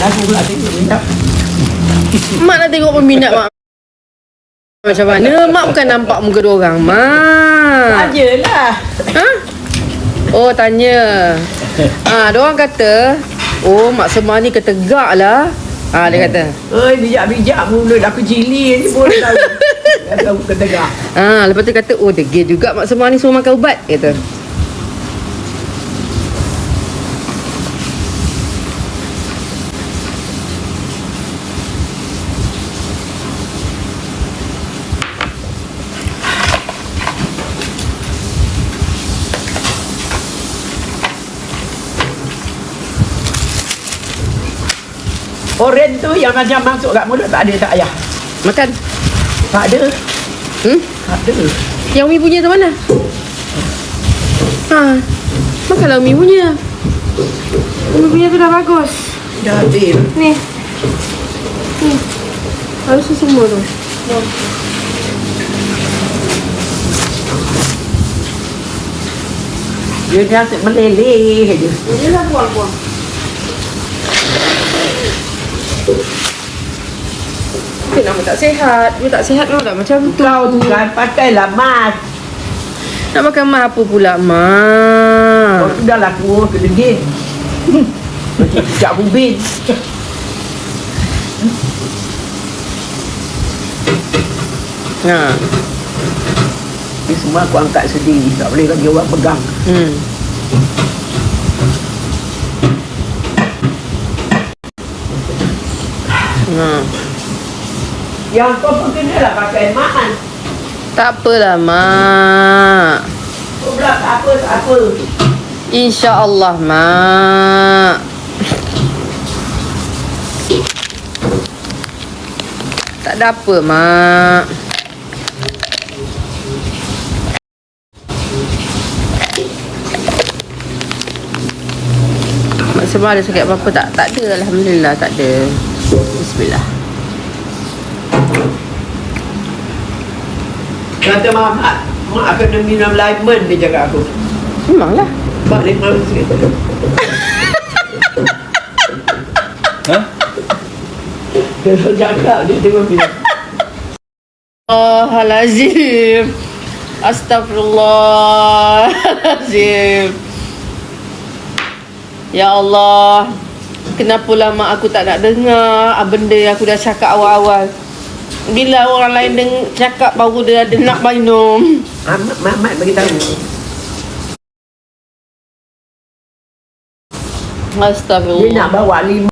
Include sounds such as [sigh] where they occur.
aku pula tengok minyak. Mak nak tengok peminat mak. Macam mana? Mak bukan nampak muka dua orang. Mak. Ajalah. Ha? Oh, tanya. Ah, ha, orang kata, oh, Mak Semar ni ketegak lah. Ah, dia kata. Oi, bijak-bijak mulut aku cili ni pun tahu. [laughs] Dah tahu ketegak. Ah, lepas tu kata, oh, degil juga Mak Semar ni suruh makan ubat. Kata. Oren tu yang macam masuk kat mulut tak ada tak ayah. Makan. Tak ada. Hmm? Tak ada. Yang Umi punya tu mana? Ha. Makanlah Umi punya. Umi punya tu dah bagus. Dah habis. Ni. Ni. Harus semua tu. Dia ni asyik meleleh je. Dia dah buang-buang. Dia nama tak sihat. Dia tak sihat memang tak macam tu. Kau tu kan pakailah mas. Nak makan mah apa pula, Mak? Kau dah lah tua ke degil. Macam cicak bubin. Ha. Ni semua aku angkat sendiri. Tak boleh bagi orang pegang. Hmm. Ha. Yang kau pun kena lah pakai maan. Tak apalah, Mak. Kau pula tak apa, tak apa. InsyaAllah, Mak. Tak ada apa, Mak. Mak Semar ada sakit apa-apa tak? Tak ada, Alhamdulillah, tak ada. Bismillah. Kata mak, mak, mak kena minum lemon dia cakap aku. Memanglah. Mak lemon sikit. Ha? Dia cakap dia tengok minum. Astagfirullahalazim. Astagfirullahalazim. Ya Allah. Kenapa lama aku tak nak dengar ah, benda yang aku dah cakap awal-awal. Bila orang lain deng cakap baru dia ada nak minum. Mak, mak, mak bagi tahu. Astagfirullah. Dia nak bawa lima